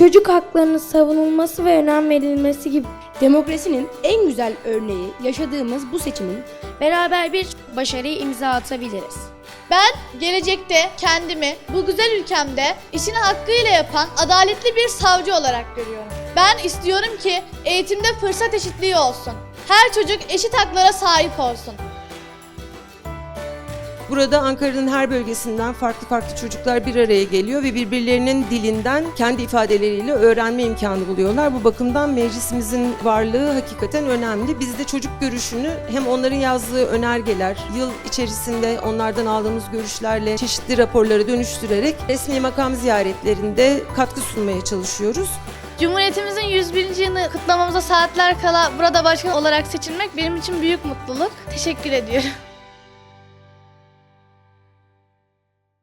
çocuk haklarının savunulması ve önem verilmesi gibi. Demokrasinin en güzel örneği yaşadığımız bu seçimin Beraber bir başarıya imza atabiliriz. Ben gelecekte kendimi bu güzel ülkemde işini hakkıyla yapan adaletli bir savcı olarak görüyorum. Ben istiyorum ki eğitimde fırsat eşitliği olsun. Her çocuk eşit haklara sahip olsun. Burada Ankara'nın her bölgesinden farklı farklı çocuklar bir araya geliyor ve birbirlerinin dilinden kendi ifadeleriyle öğrenme imkanı buluyorlar. Bu bakımdan meclisimizin varlığı hakikaten önemli. Biz de çocuk görüşünü hem onların yazdığı önergeler, yıl içerisinde onlardan aldığımız görüşlerle çeşitli raporları dönüştürerek resmi makam ziyaretlerinde katkı sunmaya çalışıyoruz. Cumhuriyetimizin 101. yılını kutlamamıza saatler kala burada başkan olarak seçilmek benim için büyük mutluluk. Teşekkür ediyorum.